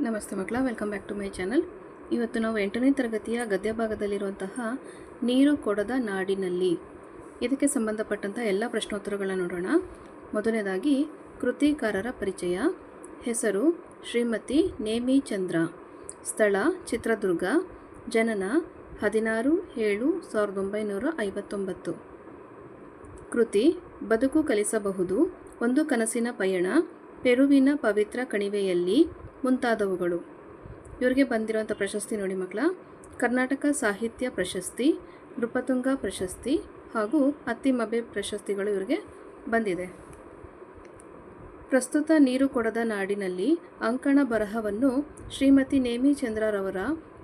ನಮಸ್ತೆ ಮಕ್ಕಳ welcome back to my channel ಇವತ್ತು ನಾವು ಎಂಟನೇ ತರಗತಿಯ ಗದ್ಯ ಭಾಗದಲ್ಲಿರುವಂತಹ ನೀರು ಕೊಡದ ನಾಡಿನಲ್ಲಿ ಇದಕ್ಕೆ ಸಂಬಂಧಪಟ್ಟಂಥ ಎಲ್ಲ ಪ್ರಶ್ನೋತ್ತರಗಳನ್ನು ನೋಡೋಣ. ಮೊದಲನೇದಾಗಿ, ಕೃತಿಕಾರರ ಪರಿಚಯ. ಹೆಸರು, ಶ್ರೀಮತಿ ನೇಮಿ ಚಂದ್ರ. ಸ್ಥಳ, ಚಿತ್ರದುರ್ಗ. ಜನನ, ಹದಿನಾರು ಏಳು ಸಾವಿರದ ಒಂಬೈನೂರ ಐವತ್ತೊಂಬತ್ತು. ಕೃತಿ, ಬದುಕು ಕಲಿಸಬಹುದು. ಒಂದು ಕನಸಿನ ಪಯಣ, ಪೆರುವಿನ ಪವಿತ್ರ ಕಣಿವೆಯಲ್ಲಿ ಮುಂತಾದವುಗಳು. ಇವರಿಗೆ ಬಂದಿರುವಂಥ ಪ್ರಶಸ್ತಿ ನೋಡಿ ಮಕ್ಕಳ. ಕರ್ನಾಟಕ ಸಾಹಿತ್ಯ ಪ್ರಶಸ್ತಿ, ನೃಪತುಂಗ ಪ್ರಶಸ್ತಿ ಹಾಗೂ ಅತ್ತಿಮಬೆ ಪ್ರಶಸ್ತಿಗಳು ಇವರಿಗೆ ಬಂದಿದೆ. ಪ್ರಸ್ತುತ ನೀರು ಕೊಡದ ನಾಡಿನಲ್ಲಿ ಅಂಕಣ ಬರಹವನ್ನು ಶ್ರೀಮತಿ ನೇಮಿ ಚಂದ್ರರವರ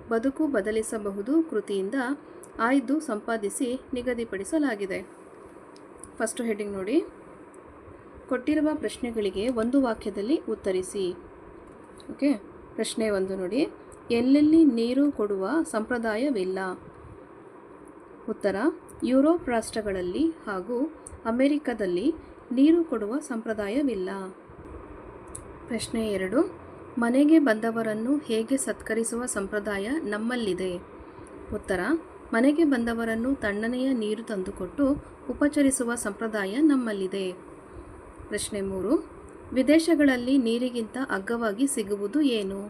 ಬದುಕು ಬದಲಿಸಬಹುದು ಕೃತಿಯಿಂದ ಆಯ್ದು ಸಂಪಾದಿಸಿ ನಿಗದಿಪಡಿಸಲಾಗಿದೆ. ಫಸ್ಟ್ ಹೆಡ್ಡಿಂಗ್ ನೋಡಿ. ಕೊಟ್ಟಿರುವ ಪ್ರಶ್ನೆಗಳಿಗೆ ಒಂದು ವಾಕ್ಯದಲ್ಲಿ ಉತ್ತರಿಸಿ. ಓಕೆ? ಪ್ರಶ್ನೆ ಒಂದು ನೋಡಿ. ಎಲ್ಲೆಲ್ಲಿ ನೀರು ಕೊಡುವ ಸಂಪ್ರದಾಯವಿಲ್ಲ? ಉತ್ತರ. ಯುರೋಪ್ ರಾಷ್ಟ್ರಗಳಲ್ಲಿ ಹಾಗೂ ಅಮೆರಿಕದಲ್ಲಿ ನೀರು ಕೊಡುವ ಸಂಪ್ರದಾಯವಿಲ್ಲ. ಪ್ರಶ್ನೆ ಎರಡು. ಮನೆಗೆ ಬಂದವರನ್ನು ಹೇಗೆ ಸತ್ಕರಿಸುವ ಸಂಪ್ರದಾಯ ನಮ್ಮಲ್ಲಿದೆ? ಉತ್ತರ. ಮನೆಗೆ ಬಂದವರನ್ನು ತಣ್ಣನೆಯ ನೀರು ತಂದುಕೊಟ್ಟು ಉಪಚರಿಸುವ ಸಂಪ್ರದಾಯ ನಮ್ಮಲ್ಲಿದೆ. ಪ್ರಶ್ನೆ ಮೂರು. ವಿದೇಶಗಳಲ್ಲಿ ನೀರಿಗಿಂತ ಅಗ್ಗವಾಗಿ ಸಿಗುವುದು ಏನು?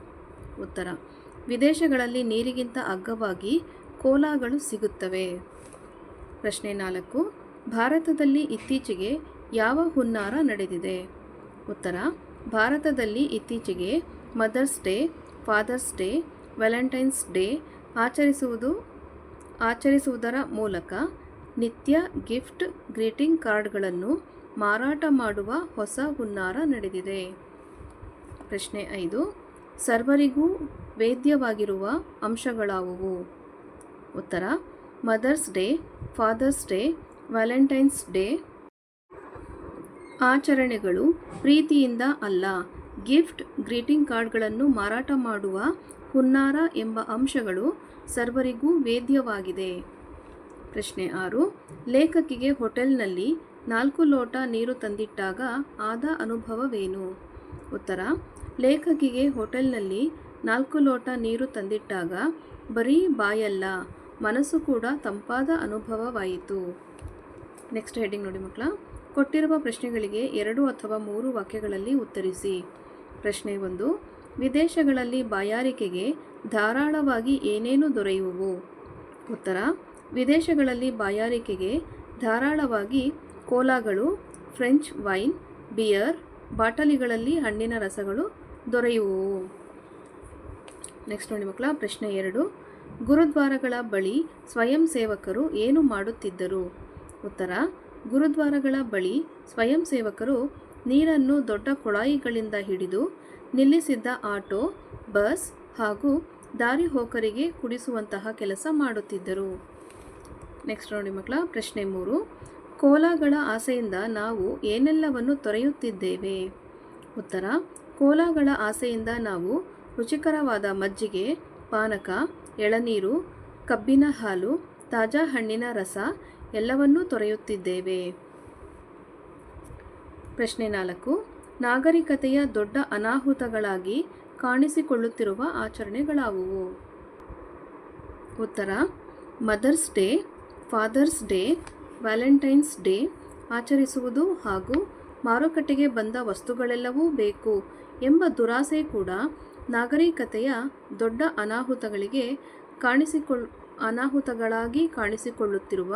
ಉತ್ತರ. ವಿದೇಶಗಳಲ್ಲಿ ನೀರಿಗಿಂತ ಅಗ್ಗವಾಗಿ ಕೋಲಾಗಳು ಸಿಗುತ್ತವೆ. ಪ್ರಶ್ನೆ ನಾಲ್ಕು. ಭಾರತದಲ್ಲಿ ಇತ್ತೀಚೆಗೆ ಯಾವ ಹುನ್ನಾರ ನಡೆದಿದೆ? ಉತ್ತರ. ಭಾರತದಲ್ಲಿ ಇತ್ತೀಚೆಗೆ Mother's Day, Father's Day, Valentine's Day ಆಚರಿಸುವುದು, ಆಚರಿಸುವುದರ ಮೂಲಕ ನಿತ್ಯ ಗಿಫ್ಟ್, ಗ್ರೀಟಿಂಗ್ ಕಾರ್ಡ್ಗಳನ್ನು ಮಾರಾಟ ಮಾಡುವ ಹೊಸ ಹುನ್ನಾರ ನಡೆದಿದೆ. ಪ್ರಶ್ನೆ ಐದು, ಸರ್ವರಿಗೂ ವೇದ್ಯವಾಗಿರುವ ಅಂಶಗಳಾವುವು? ಉತ್ತರ, Mother's Day, Father's Day, Valentine's Day. ಆಚರಣೆಗಳು ಪ್ರೀತಿಯಿಂದ ಅಲ್ಲ, ಗಿಫ್ಟ್, ಗ್ರೀಟಿಂಗ್ ಕಾರ್ಡ್ಗಳನ್ನು ಮಾರಾಟ ಮಾಡುವ ಹುನ್ನಾರ ಎಂಬ ಅಂಶಗಳು ಸರ್ವರಿಗೂ ವೇದ್ಯವಾಗಿದೆ. ಪ್ರಶ್ನೆ ಆರು, ಲೇಖಕಿಗೆ ಹೋಟೆಲ್ನಲ್ಲಿ ನಾಲ್ಕು ಲೋಟ ನೀರು ತಂದಿಟ್ಟಾಗ ಆದ ಅನುಭವವೇನು? ಉತ್ತರ, ಲೇಖಕಿಗೆ ಹೋಟೆಲ್ನಲ್ಲಿ ನಾಲ್ಕು ಲೋಟ ನೀರು ತಂದಿಟ್ಟಾಗ ಬರೀ ಬಾಯಲ್ಲ, ಮನಸ್ಸು ಕೂಡ ತಂಪಾದ ಅನುಭವವಾಯಿತು. ನೆಕ್ಸ್ಟ್ ಹೆಡ್ಡಿಂಗ್ ನೋಡಿ ಮಕ್ಕಳ. ಕೊಟ್ಟಿರುವ ಪ್ರಶ್ನೆಗಳಿಗೆ ಎರಡು ಅಥವಾ ಮೂರು ವಾಕ್ಯಗಳಲ್ಲಿ ಉತ್ತರಿಸಿ. ಪ್ರಶ್ನೆ ಒಂದು, ವಿದೇಶಗಳಲ್ಲಿ ಬಾಯಾರಿಕೆಗೆ ಧಾರಾಳವಾಗಿ ಏನೇನು ದೊರೆಯುವು? ಉತ್ತರ, ವಿದೇಶಗಳಲ್ಲಿ ಬಾಯಾರಿಕೆಗೆ ಧಾರಾಳವಾಗಿ ಕೋಲಾಗಳು, ಫ್ರೆಂಚ್ ವೈನ್, ಬಿಯರ್, ಬಾಟಲಿಗಳಲ್ಲಿ ಹಣ್ಣಿನ ರಸಗಳು ದೊರೆಯುವುವು ನೆಕ್ಸ್ಟ್ ನೋಡಿ ಮಕ್ಕಳ, ಪ್ರಶ್ನೆ ಎರಡು. ಗುರುದ್ವಾರಗಳ ಬಳಿ ಸ್ವಯಂ ಸೇವಕರು ಏನು ಮಾಡುತ್ತಿದ್ದರು? ಉತ್ತರ, ಗುರುದ್ವಾರಗಳ ಬಳಿ ಸ್ವಯಂ ಸೇವಕರು ನೀರನ್ನು ದೊಡ್ಡ ಕೊಳಾಯಿಗಳಿಂದ ಹಿಡಿದು ನಿಲ್ಲಿಸಿದ್ದ ಆಟೋ, ಬಸ್ ಹಾಗೂ ದಾರಿ ಹೋಕರಿಗೆ ಕುಡಿಸುವಂತಹ ಕೆಲಸ ಮಾಡುತ್ತಿದ್ದರು. ನೆಕ್ಸ್ಟ್ ನೋಡಿ ಮಕ್ಕಳ, ಪ್ರಶ್ನೆ ಮೂರು. ಕೋಲಾಗಳ ಆಸೆಯಿಂದ ನಾವು ಏನೆಲ್ಲವನ್ನು ತೊರೆಯುತ್ತಿದ್ದೇವೆ? ಉತ್ತರ, ಕೋಲಾಗಳ ಆಸೆಯಿಂದ ನಾವು ರುಚಿಕರವಾದ ಮಜ್ಜಿಗೆ, ಪಾನಕ, ಎಳನೀರು, ಕಬ್ಬಿನ ಹಾಲು, ತಾಜಾ ಹಣ್ಣಿನ ರಸ ಎಲ್ಲವನ್ನೂ ತೊರೆಯುತ್ತಿದ್ದೇವೆ. ಪ್ರಶ್ನೆ ನಾಲ್ಕು, ನಾಗರಿಕತೆಯ ದೊಡ್ಡ ಅನಾಹುತಗಳಾಗಿ ಕಾಣಿಸಿಕೊಳ್ಳುತ್ತಿರುವ ಆಚರಣೆಗಳಾವುವು? ಉತ್ತರ, Mother's Day, Father's Day Valentine's Day ಆಚರಿಸುವುದು ಹಾಗೂ ಮಾರುಕಟ್ಟೆಗೆ ಬಂದ ವಸ್ತುಗಳೆಲ್ಲವೂ ಬೇಕು ಎಂಬ ದುರಾಸೆ ಕೂಡ ನಾಗರಿಕತೆಯ ದೊಡ್ಡ ಅನಾಹುತಗಳಿಗೆ ಕಾಣಿಸಿಕೊಳ್ಳ ಅನಾಹುತಗಳಾಗಿ ಕಾಣಿಸಿಕೊಳ್ಳುತ್ತಿರುವ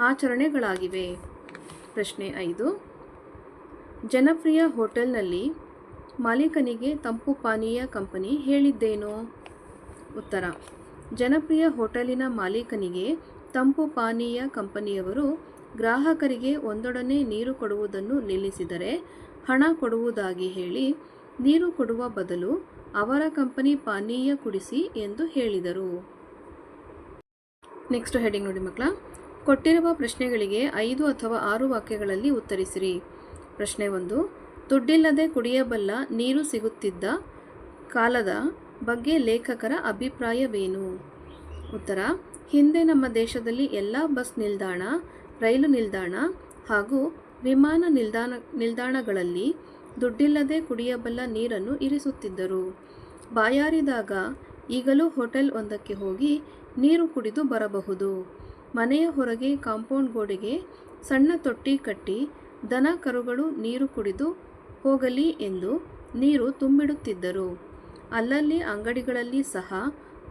ಆಚರಣೆಗಳಾಗಿವೆ. ಪ್ರಶ್ನೆ ಐದು. ಜನಪ್ರಿಯ ಹೋಟೆಲ್ನಲ್ಲಿ ಮಾಲೀಕನಿಗೆ ತಂಪು ಪಾನೀಯ ಕಂಪನಿ ಹೇಳಿದ್ದೇನು? ಉತ್ತರ. ಜನಪ್ರಿಯ ಹೋಟೆಲಿನ ಮಾಲೀಕನಿಗೆ ತಂಪು ಪಾನೀಯ ಕಂಪನಿಯವರು ಗ್ರಾಹಕರಿಗೆ ಒಂದೊಡನೆ ನೀರು ಕೊಡುವುದನ್ನು ನಿಲ್ಲಿಸಿದರೆ ಹಣ ಕೊಡುವುದಾಗಿ ಹೇಳಿ ನೀರು ಕೊಡುವ ಬದಲು ಅವರ ಕಂಪನಿ ಪಾನೀಯ ಕುಡಿಸಿ ಎಂದು ಹೇಳಿದರು. ನೆಕ್ಸ್ಟ್ ಹೆಡಿಂಗ್ ನೋಡಿ ಮಕ್ಕಳ. ಕೊಟ್ಟಿರುವ ಪ್ರಶ್ನೆಗಳಿಗೆ ಐದು ಅಥವಾ ಆರು ವಾಕ್ಯಗಳಲ್ಲಿ ಉತ್ತರಿಸಿರಿ. ಪ್ರಶ್ನೆ ಒಂದು, ದುಡ್ಡಿಲ್ಲದೆ ಕುಡಿಯಬಲ್ಲ ನೀರು ಸಿಗುತ್ತಿದ್ದ ಕಾಲದ ಬಗ್ಗೆ ಲೇಖಕರ ಅಭಿಪ್ರಾಯವೇನು? ಉತ್ತರ, ಹಿಂದೆ ನಮ್ಮ ದೇಶದಲ್ಲಿ ಎಲ್ಲ ಬಸ್ ನಿಲ್ದಾಣ ರೈಲು ನಿಲ್ದಾಣ ಹಾಗೂ ವಿಮಾನ ನಿಲ್ದಾಣ, ನಿಲ್ದಾಣಗಳಲ್ಲಿ ದುಡ್ಡಿಲ್ಲದೆ ಕುಡಿಯಬಲ್ಲ ನೀರನ್ನು ಇರಿಸುತ್ತಿದ್ದರು. ಬಾಯಾರಿದಾಗ ಈಗಲೂ ಹೋಟೆಲ್ ಒಂದಕ್ಕೆ ಹೋಗಿ ನೀರು ಕುಡಿದು ಬರಬಹುದು. ಮನೆಯ ಹೊರಗೆ ಕಾಂಪೌಂಡ್ ಗೋಡೆಗೆ ಸಣ್ಣ ತೊಟ್ಟಿ ಕಟ್ಟಿ ದನ ಕರುಗಳು ನೀರು ಕುಡಿದು ಹೋಗಲಿ ಎಂದು ನೀರು ತುಂಬಿಡುತ್ತಿದ್ದರು. ಅಲ್ಲಲ್ಲಿ ಅಂಗಡಿಗಳಲ್ಲಿ ಸಹ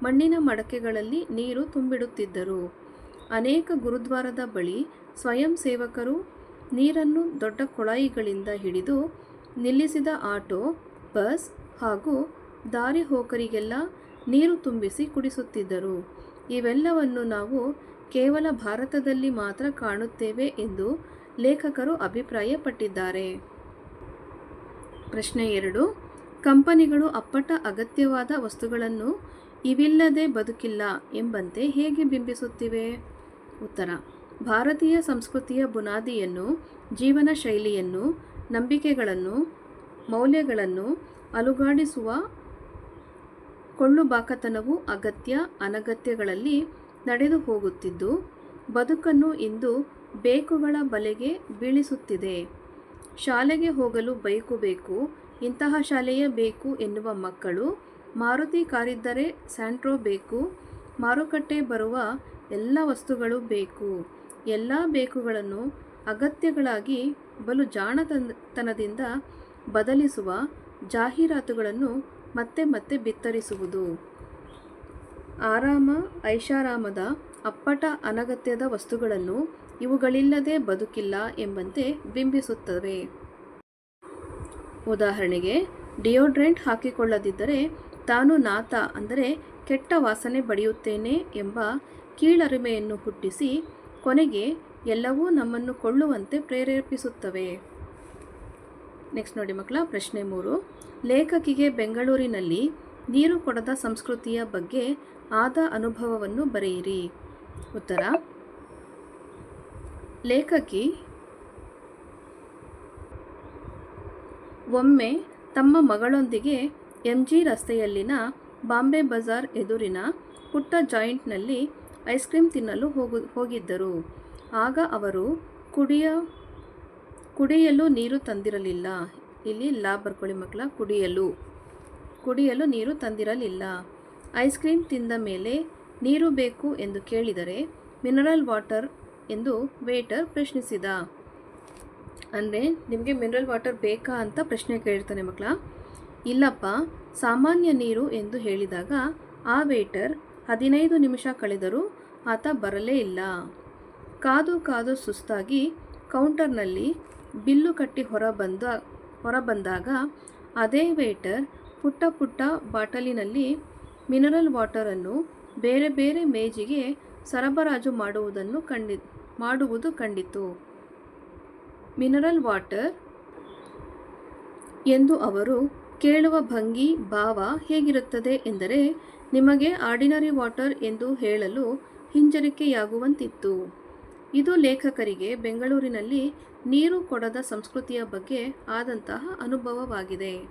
ಮಣ್ಣಿನ ಮಡಕೆಗಳಲ್ಲಿ ನೀರು ತುಂಬಿಡುತ್ತಿದ್ದರು. ಅನೇಕ ಗುರುದ್ವಾರದ ಬಳಿ ಸ್ವಯಂ ಸೇವಕರು ನೀರನ್ನು ದೊಡ್ಡ ಕೊಳಾಯಿಗಳಿಂದ ಹಿಡಿದು ನಿಲ್ಲಿಸಿದ ಆಟೋ, ಬಸ್ ಹಾಗೂ ದಾರಿ ಹೋಕರಿಗೆಲ್ಲ ನೀರು ತುಂಬಿಸಿ ಕುಡಿಸುತ್ತಿದ್ದರು. ಇವೆಲ್ಲವನ್ನು ನಾವು ಕೇವಲ ಭಾರತದಲ್ಲಿ ಮಾತ್ರ ಕಾಣುತ್ತೇವೆ ಎಂದು ಲೇಖಕರು ಅಭಿಪ್ರಾಯಪಟ್ಟಿದ್ದಾರೆ. ಪ್ರಶ್ನೆ ಎರಡು, ಕಂಪನಿಗಳು ಅಪ್ಪಟ ಅಗತ್ಯವಾದ ವಸ್ತುಗಳನ್ನು ಇವಿಲ್ಲದೆ ಬದುಕಿಲ್ಲ ಎಂಬಂತೆ ಹೇಗೆ ಬಿಂಬಿಸುತ್ತಿವೆ? ಉತ್ತರ. ಭಾರತೀಯ ಸಂಸ್ಕೃತಿಯ ಬುನಾದಿಯನ್ನು, ಜೀವನ ಶೈಲಿಯನ್ನು, ನಂಬಿಕೆಗಳನ್ನು, ಮೌಲ್ಯಗಳನ್ನು ಅಲುಗಾಡಿಸುವ ಕೊಳ್ಳುಬಾಕತನವು ಅಗತ್ಯ ಅನಗತ್ಯಗಳಲ್ಲಿ ನಡೆದು ಹೋಗುತ್ತಿದ್ದು ಬದುಕನ್ನು ಇಂದು ಬೇಕುಗಳ ಬಲೆಗೆ ಬೀಳಿಸುತ್ತಿದೆ. ಶಾಲೆಗೆ ಹೋಗಲು ಬೈಕು ಬೇಕು, ಇಂತಹ ಶಾಲೆಯೇ ಬೇಕು ಎನ್ನುವ ಮಕ್ಕಳು ಮಾರುತಿ ಕಾರಿದ್ದರೆ ಸ್ಯಾಂಟ್ರೋ ಬೇಕು. ಮಾರುಕಟ್ಟೆ ಬರುವ ಎಲ್ಲ ವಸ್ತುಗಳು ಬೇಕು. ಎಲ್ಲ ಬೇಕುಗಳನ್ನು ಅಗತ್ಯಗಳಾಗಿ ಬಲು ಜಾಣತನದಿಂದ ಬದಲಿಸುವ ಜಾಹೀರಾತುಗಳನ್ನು ಮತ್ತೆ ಮತ್ತೆ ಬಿತ್ತರಿಸುವುದು. ಆರಾಮ ಐಷಾರಾಮದ ಅಪ್ಪಟ ಅನಗತ್ಯದ ವಸ್ತುಗಳನ್ನು ಇವುಗಳಿಲ್ಲದೆ ಬದುಕಿಲ್ಲ ಎಂಬಂತೆ ಬಿಂಬಿಸುತ್ತವೆ. ಉದಾಹರಣೆಗೆ, ಡಿಯೋಡ್ರೆಂಟ್ ಹಾಕಿಕೊಳ್ಳದಿದ್ದರೆ ತಾನು ನಾತ ಅಂದರೆ ಕೆಟ್ಟ ವಾಸನೆ ಬಡಿಯುತ್ತೇನೆ ಎಂಬ ಕೀಳರಿಮೆಯನ್ನು ಹುಟ್ಟಿಸಿ ಕೊನೆಗೆ ಎಲ್ಲವೂ ನಮ್ಮನ್ನು ಕೊಳ್ಳುವಂತೆ ಪ್ರೇರೇಪಿಸುತ್ತವೆ. ನೆಕ್ಸ್ಟ್ ನೋಡಿ ಮಕ್ಕಳ, ಪ್ರಶ್ನೆ ಮೂರು. ಲೇಖಕಿಗೆ ಬೆಂಗಳೂರಿನಲ್ಲಿ ನೀರು ಕೊಡದ ಸಂಸ್ಕೃತಿಯ ಬಗ್ಗೆ ಆದ ಅನುಭವವನ್ನು ಬರೆಯಿರಿ. ಉತ್ತರ. ಲೇಖಕಿ ಒಮ್ಮೆ ತಮ್ಮ ಮಗಳೊಂದಿಗೆ ಎಂ ಜಿ ರಸ್ತೆಯಲ್ಲಿನ ಬಾಂಬೆ ಬಜಾರ್ ಎದುರಿನ ಪುಟ್ಟ ಜಾಯಿಂಟ್ನಲ್ಲಿ ಐಸ್ ಕ್ರೀಮ್ ತಿನ್ನಲು ಹೋಗು, ಹೋಗಿದ್ದರು. ಆಗ ಅವರು ಕುಡಿಯ, ಕುಡಿಯಲು ನೀರು ತಂದಿರಲಿಲ್ಲ. ಇಲ್ಲಿ ಲಾ ಬರ್ಕೊಳ್ಳಿ ಮಕ್ಕಳ ಕುಡಿಯಲು ಕುಡಿಯಲು ನೀರು ತಂದಿರಲಿಲ್ಲ. ಐಸ್ ಕ್ರೀಮ್ ತಿಂದ ಮೇಲೆ ನೀರು ಬೇಕು ಎಂದು ಕೇಳಿದರೆ ಮಿನರಲ್ ವಾಟರ್ ಎಂದು ವೇಟರ್ ಪ್ರಶ್ನಿಸಿದ. ಅಂದರೆ ನಿಮಗೆ ಮಿನರಲ್ ವಾಟರ್ ಬೇಕಾ ಅಂತ ಪ್ರಶ್ನೆ ಕೇಳಿರ್ತಾನೆ ಮಕ್ಕಳ. ಇಲ್ಲಪ್ಪ, ಸಾಮಾನ್ಯ ನೀರು ಎಂದು ಹೇಳಿದಾಗ, ಆ ವೇಟರ್ ಹದಿನೈದು ನಿಮಿಷ ಕಳೆದರೂ ಆತ ಬರಲೇ ಇಲ್ಲ. ಕಾದು ಕಾದು ಸುಸ್ತಾಗಿ ಕೌಂಟರ್ನಲ್ಲಿ ಬಿಲ್ಲು ಕಟ್ಟಿ ಹೊರ ಬಂದ ಹೊರ ಬಂದಾಗ ಅದೇ ವೇಟರ್ ಪುಟ್ಟ ಪುಟ್ಟ ಬಾಟಲಿನಲ್ಲಿ ಮಿನರಲ್ ವಾಟರನ್ನು ಬೇರೆ ಬೇರೆ ಮೇಜಿಗೆ ಸರಬರಾಜು ಮಾಡುವುದನ್ನು ಕಂಡಿ, ಮಾಡುವುದು ಕಂಡಿತು. ಮಿನರಲ್ ವಾಟರ್ ಎಂದು ಅವರು ಕೇಳುವ ಭಂಗಿ, ಭಾವ ಹೇಗಿರುತ್ತದೆ ಎಂದರೆ, ನಿಮಗೆ ಆರ್ಡಿನರಿ ವಾಟರ್ ಎಂದು ಹೇಳಲು ಹಿಂಜರಿಕೆಯಾಗುವಂತಿತ್ತು. ಇದು ಲೇಖಕರಿಗೆ ಬೆಂಗಳೂರಿನಲ್ಲಿ ನೀರು ಕೊಡದ ಸಂಸ್ಕೃತಿಯ ಬಗ್ಗೆ ಆದಂತಹ ಅನುಭವವಾಗಿದೆ.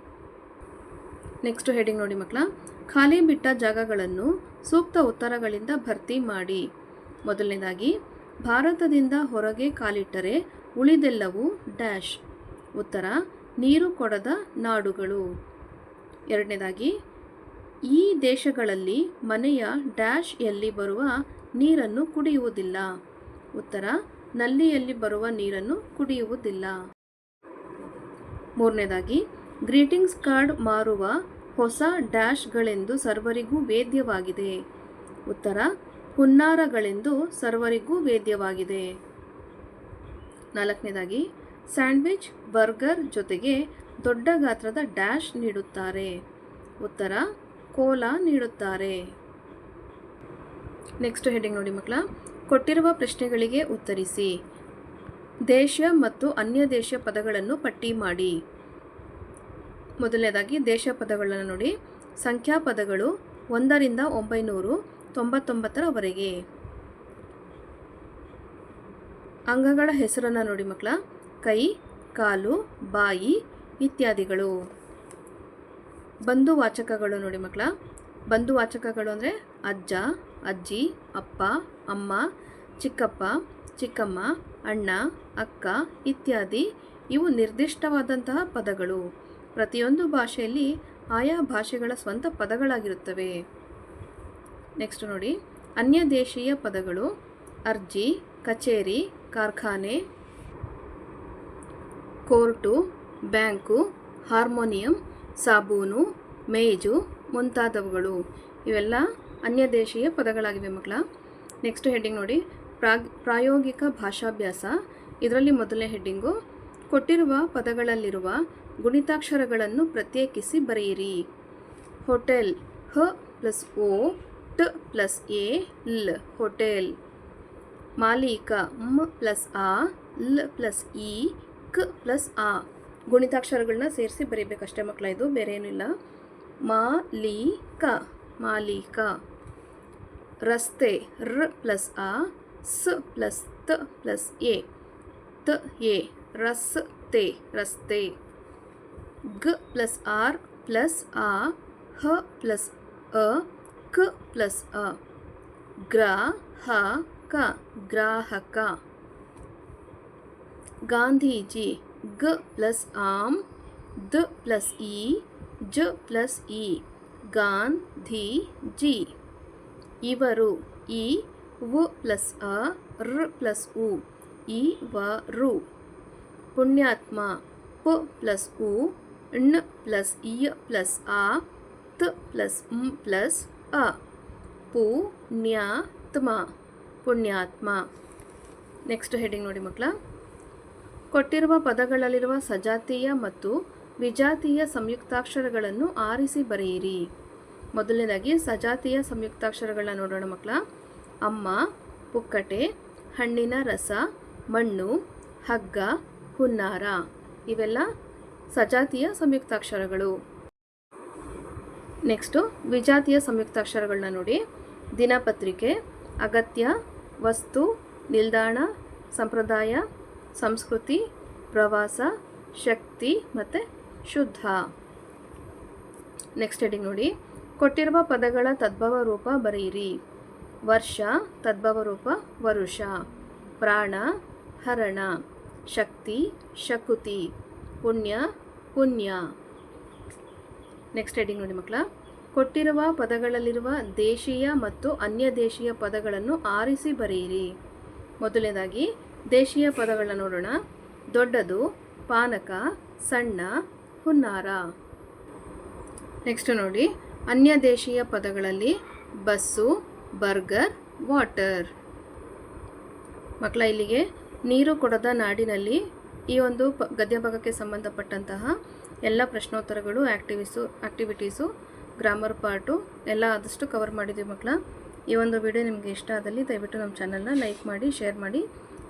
ನೆಕ್ಸ್ಟ್ ಹೆಡಿಂಗ್ ನೋಡಿ ಮಕ್ಕಳ. ಖಾಲಿ ಬಿಟ್ಟ ಜಾಗಗಳನ್ನು ಸೂಕ್ತ ಉತ್ತರಗಳಿಂದ ಭರ್ತಿ ಮಾಡಿ. ಮೊದಲನೇದಾಗಿ, ಭಾರತದಿಂದ ಹೊರಗೆ ಕಾಲಿಟ್ಟರೆ ಉಳಿದೆಲ್ಲವೂ ಡ್ಯಾಶ್. ಉತ್ತರ ನೀರು ಕೊಡದ ನಾಡುಗಳು. ಎರಡನೇದಾಗಿ, ಈ ದೇಶಗಳಲ್ಲಿ ಮನೆಯ ಡ್ಯಾಶ್ ಎಲ್ಲಿ ಬರುವ ನೀರನ್ನು ಕುಡಿಯುವುದಿಲ್ಲ. ಉತ್ತರ, ನಲ್ಲಿಯಲ್ಲಿ ಬರುವ ನೀರನ್ನು ಕುಡಿಯುವುದಿಲ್ಲ. ಮೂರನೇದಾಗಿ, ಗ್ರೀಟಿಂಗ್ಸ್ ಕಾರ್ಡ್ ಮಾರುವ ಹೊಸ ಡ್ಯಾಶ್ಗಳೆಂದು ಸರ್ವರಿಗೂ ವೇದ್ಯವಾಗಿದೆ. ಉತ್ತರ, ಹುನ್ನಾರಗಳೆಂದು ಸರ್ವರಿಗೂ ವೇದ್ಯವಾಗಿದೆ. ನಾಲ್ಕನೇದಾಗಿ ಸ್ಯಾಂಡ್ವಿಚ್, ಬರ್ಗರ್ ಜೊತೆಗೆ ದೊಡ್ಡ ಗಾತ್ರದ ಡ್ಯಾಶ್ ನೀಡುತ್ತಾರೆ. ಉತ್ತರ, ಕೋಲಾ ನೀಡುತ್ತಾರೆ. ನೆಕ್ಸ್ಟ್ ಹೆಡಿಂಗ್ ನೋಡಿ ಮಕ್ಕಳ. ಕೊಟ್ಟಿರುವ ಪ್ರಶ್ನೆಗಳಿಗೆ ಉತ್ತರಿಸಿ. ದೇಶ ಮತ್ತು ಅನ್ಯ ದೇಶ ಪದಗಳನ್ನು ಪಟ್ಟಿ ಮಾಡಿ. ಮೊದಲನೇದಾಗಿ ದೇಶ ಪದಗಳನ್ನು ನೋಡಿ. ಸಂಖ್ಯಾ ಪದಗಳು ಒಂದರಿಂದ ಒಂಬೈನೂರು ತೊಂಬತ್ತೊಂಬತ್ತರವರೆಗೆ. ಅಂಗಗಳ ಹೆಸರನ್ನು ನೋಡಿ ಮಕ್ಕಳ. ಕೈ, ಕಾಲು, ಬಾಯಿ ಇತ್ಯಾದಿಗಳು. ಬಂಧುವಾಚಕಗಳು ನೋಡಿ ಮಕ್ಕಳ. ಬಂಧುವಾಚಕಗಳು ಅಂದರೆ ಅಜ್ಜ, ಅಜ್ಜಿ, ಅಪ್ಪ, ಅಮ್ಮ, ಚಿಕ್ಕಪ್ಪ, ಚಿಕ್ಕಮ್ಮ, ಅಣ್ಣ, ಅಕ್ಕ ಇತ್ಯಾದಿ. ಇವು ನಿರ್ದಿಷ್ಟವಾದಂತಹ ಪದಗಳು. ಪ್ರತಿಯೊಂದು ಭಾಷೆಯಲ್ಲಿ ಆಯಾ ಭಾಷೆಗಳ ಸ್ವಂತ ಪದಗಳಾಗಿರುತ್ತವೆ. ನೆಕ್ಸ್ಟ್ ನೋಡಿ. ಅನ್ಯ ದೇಶೀಯ ಪದಗಳು. ಅರ್ಜಿ, ಕಚೇರಿ, ಕಾರ್ಖಾನೆ ಕೋರ್ಟು, ಬ್ಯಾಂಕು, ಹಾರ್ಮೋನಿಯಂ, ಸಾಬೂನು, ಮೇಜು ಮುಂತಾದವುಗಳು. ಇವೆಲ್ಲ ಅನ್ಯ ದೇಶೀಯ ಪದಗಳಾಗಿವೆ ಮಕ್ಕಳ. ನೆಕ್ಸ್ಟ್ ಹೆಡ್ಡಿಂಗ್ ನೋಡಿ. ಪ್ರಾಗ್, ಪ್ರಾಯೋಗಿಕ ಭಾಷಾಭ್ಯಾಸ. ಇದರಲ್ಲಿ ಮೊದಲನೇ ಹೆಡ್ಡಿಂಗು, ಕೊಟ್ಟಿರುವ ಪದಗಳಲ್ಲಿರುವ ಗುಣಿತಾಕ್ಷರಗಳನ್ನು ಪ್ರತ್ಯೇಕಿಸಿ ಬರೆಯಿರಿ. ಹೋಟೆಲ್, ಹ ಪ್ಲಸ್ ಓ, ಟ್ ಪ್ಲಸ್ ಎ, ಲ್, ಹೋಟೆಲ್. ಮಾಲೀಕ, ಮ್ ಪ್ಲಸ್ ಆ, ಲ್ ಪ್ಲಸ್ ಇ ಕ್ ಪ್ಲಸ್ ಆ ಗುಣಿತಾಕ್ಷರಗಳನ್ನ ಸೇರಿಸಿ ಬರೀಬೇಕಷ್ಟೇ ಮಕ್ಕಳ ಇದು ಬೇರೆ ಏನಿಲ್ಲ ಮಾಲೀಕ ಮಾಲೀಕ ರಸ್ತೆ, ರ್ ಪ್ಲಸ್ ಆ, ಸ್ ಪ್ಲಸ್ ತ ಪ್ಲಸ್ ಎ. ತ, ಎ. ರಸ್ತೆ ರಸ್ತೆ. ಗ್ ಪ್ಲಸ್ ಆರ್ ಪ್ಲಸ್ ಆ, ಹ ಪ್ಲಸ್ ಅ, ಕ್ ಪ್ಲಸ್ ಅ. ಗ್ರ ಹ ಕ ಗ್ರಾಹಕ. ಗಾಂಧೀಜಿ ಗ ಪ್ಲಸ್ ಆಮ್, ದ ಪ್ಲಸ್ ಇ ಜ ಪ್ಲಸ್ ಇ ಗಾಂಧಿ ಜಿ ಇವರು ಇ ವ ಪ್ಲಸ್ ಅ, ರ್ ಪ್ಲಸ್ ಉ ಇ ವ ರು ಪುಣ್ಯಾತ್ಮ ಪ ಪ್ಲಸ್ ಉ, ಣ್ ಪ್ಲಸ್ ಇ ಪ್ಲಸ್ ಆ, ತ ಪ್ಲಸ್ ಮ್ ಪ್ಲಸ್ ಅ. ಪುಣ್ಯಾತ್ಮ ಪುಣ್ಯಾತ್ಮ. ನೆಕ್ಸ್ಟ್ ಹೆಡಿಂಗ್ ನೋಡಿ ಮಕ್ಕಳ ಕೊಟ್ಟಿರುವ ಪದಗಳಲ್ಲಿರುವ ಸಜಾತೀಯ ಮತ್ತು ವಿಜಾತೀಯ ಸಂಯುಕ್ತಾಕ್ಷರಗಳನ್ನು ಆರಿಸಿ ಬರೆಯಿರಿ. ಮೊದಲನೇದಾಗಿ ಸಜಾತೀಯ ಸಂಯುಕ್ತಾಕ್ಷರಗಳನ್ನ ನೋಡೋಣ ಮಕ್ಕಳ. ಅಮ್ಮ, ಪುಕ್ಕಟೆ, ಹಣ್ಣಿನ ರಸ, ಮಣ್ಣು, ಹಗ್ಗ, ಹುನ್ನಾರ ಇವೆಲ್ಲ ಸಜಾತಿಯ ಸಂಯುಕ್ತಾಕ್ಷರಗಳು. ನೆಕ್ಸ್ಟು ವಿಜಾತಿಯ ಸಂಯುಕ್ತಾಕ್ಷರಗಳನ್ನ ನೋಡಿ. ದಿನಪತ್ರಿಕೆ, ಅಗತ್ಯ, ವಸ್ತು, ನಿಲ್ದಾಣ, ಸಂಪ್ರದಾಯ ಸಂಸ್ಕೃತಿ, ಪ್ರವಾಸ, ಶಕ್ತಿ ಮತ್ತು ಶುದ್ಧ. ನೆಕ್ಸ್ಟ್ ಹೆಡಿಂಗ್ ನೋಡಿ. ಕೊಟ್ಟಿರುವ ಪದಗಳ ತದ್ಭವ ರೂಪ ಬರೆಯಿರಿ. ವರ್ಷ, ತದ್ಭವ ರೂಪ ವರುಷ. ಪ್ರಾಣ, ಹರಣ. ಶಕ್ತಿ, ಶಕುತಿ. ಪುಣ್ಯ ಪುಣ್ಯ. ನೆಕ್ಸ್ಟ್ ಹೆಡಿಂಗ್ ನೋಡಿ ಮಕ್ಕಳ. ಕೊಟ್ಟಿರುವ ಪದಗಳಲ್ಲಿರುವ ದೇಶೀಯ ಮತ್ತು ಅನ್ಯ ದೇಶೀಯ ಪದಗಳನ್ನು ಆರಿಸಿ ಬರೆಯಿರಿ. ಮೊದಲನೇದಾಗಿ ದೇಶೀಯ ಪದಗಳನ್ನ ನೋಡೋಣ. ದೊಡ್ಡದು, ಪಾನಕ, ಸಣ್ಣ, ಹುನ್ನಾರ. ನೆಕ್ಸ್ಟ್ ನೋಡಿ. ಅನ್ಯ ದೇಶೀಯ ಪದಗಳಲ್ಲಿ ಬಸ್ಸು, ಬರ್ಗರ್, ವಾಟರ್. ಮಕ್ಕಳ ಇಲ್ಲಿಗೆ ನೀರು ಕೊಡದ ನಾಡಿನಲ್ಲಿ ಈ ಒಂದು ಪ, ಗದ್ಯ ಭಾಗಕ್ಕೆ ಸಂಬಂಧಪಟ್ಟಂತಹ ಎಲ್ಲ ಪ್ರಶ್ನೋತ್ತರಗಳು ಆ್ಯಕ್ಟಿವಿಸು ಆ್ಯಕ್ಟಿವಿಟೀಸು ಗ್ರಾಮರ್ ಪಾರ್ಟು ಎಲ್ಲ ಆದಷ್ಟು ಕವರ್ ಮಾಡಿದ್ದೀವಿ ಮಕ್ಕಳ ಈ ಒಂದು ವಿಡಿಯೋ ನಿಮಗೆ ಇಷ್ಟ ಆದಲ್ಲಿ ದಯವಿಟ್ಟು ನಮ್ಮ ಚಾನಲ್ನ ಲೈಕ್ ಮಾಡಿ ಶೇರ್ ಮಾಡಿ.